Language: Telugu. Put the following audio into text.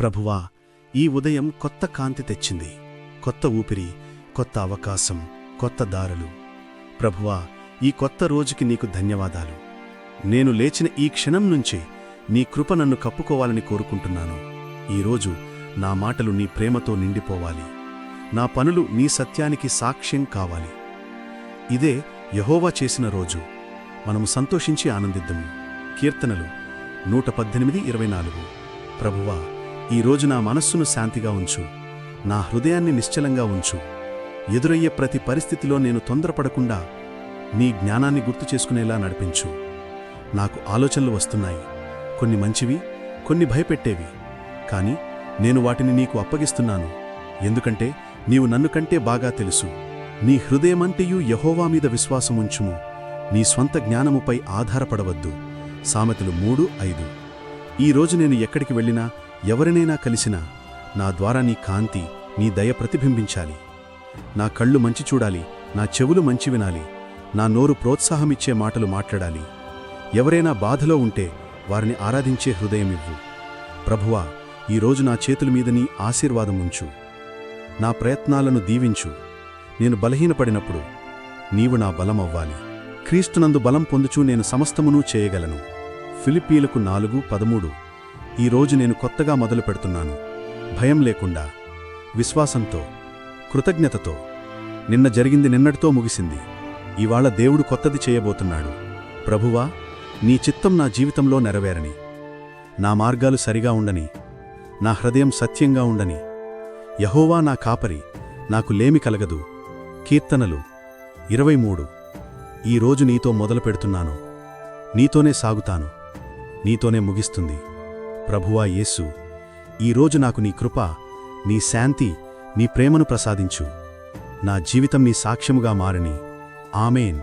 ప్రభువా ఈ ఉదయం కొత్త కాంతి తెచ్చింది. కొత్త ఊపిరి కొత్త అవకాశం కొత్త దారులు. ప్రభువా ఈ కొత్త రోజుకి నీకు ధన్యవాదాలు. నేను లేచిన ఈ క్షణం నుంచే నీ కృప నన్ను కప్పుకోవాలని కోరుకుంటున్నాను. ఈరోజు నా మాటలు నీ ప్రేమతో నిండిపోవాలి. నా పనులు నీ సత్యానికి సాక్ష్యం కావాలి. ఇదే యహోవా చేసిన రోజు. మనము సంతోషించి ఆనందిద్దాము. కీర్తనలు నూట పద్దెనిమిది ఇరవై నాలుగు. ప్రభువా ఈరోజు నా మనస్సును శాంతిగా ఉంచు. నా హృదయాన్ని నిశ్చలంగా ఉంచు. ఎదురయ్యే ప్రతి పరిస్థితిలో నేను తొందరపడకుండా నీ జ్ఞానాన్ని గుర్తు చేసుకునేలా నడిపించు. నాకు ఆలోచనలు వస్తున్నాయి. కొన్ని మంచివి కొన్ని భయపెట్టేవి. కాని నేను వాటిని నీకు అప్పగిస్తున్నాను. ఎందుకంటే నీవు నన్ను కంటే బాగా తెలుసు. నీ హృదయమంతయు యహోవా మీద విశ్వాసముంచుము నీ స్వంత జ్ఞానముపై ఆధారపడవద్దు. సామెతలు మూడు ఐదు. ఈరోజు నేను ఎక్కడికి వెళ్ళినా ఎవరినైనా కలిసినా నా ద్వారా నీ కాంతి నీ దయ ప్రతిబింబించాలి. నా కళ్ళు మంచి చూడాలి నా చెవులు మంచి వినాలి నా నోరు ప్రోత్సాహమిచ్చే మాటలు మాట్లాడాలి. ఎవరైనా బాధలో ఉంటే వారిని ఆరాధించే హృదయమివ్వు. ప్రభువా ఈరోజు నా చేతుల మీద నీ ఆశీర్వాదం ఉంచు. నా ప్రయత్నాలను దీవించు. నేను బలహీనపడినప్పుడు నీవు నా బలమవ్వాలి. క్రీస్తునందు బలం పొందుచూ నేను సమస్తమునూ చేయగలను. ఫిలిప్పీలకు నాలుగు పదమూడు. ఈరోజు నేను కొత్తగా మొదలు పెడుతున్నాను. భయం లేకుండా విశ్వాసంతో కృతజ్ఞతతో. నిన్న జరిగింది నిన్నటితో ముగిసింది. ఇవాళ దేవుడు కొత్తది చేయబోతున్నాడు. ప్రభువా నీ చిత్తం నా జీవితంలో నెరవేరని. నా మార్గాలు సరిగా ఉండని. నా హృదయం సత్యంగా ఉండని. యహోవా నా కాపరి నాకు లేమి కలగదు. కీర్తనలు ఇరవై మూడు ఈరోజు నీతో మొదలు పెడుతున్నాను నీతోనే సాగుతాను. నీతోనే ముగిస్తుంది. ప్రభువా యేసు ఈరోజు నాకు నీ కృప నీ శాంతి నీ ప్రేమను ప్రసాదించు. నా జీవితం నీ సాక్ష్యముగా మారని. ఆమెన్.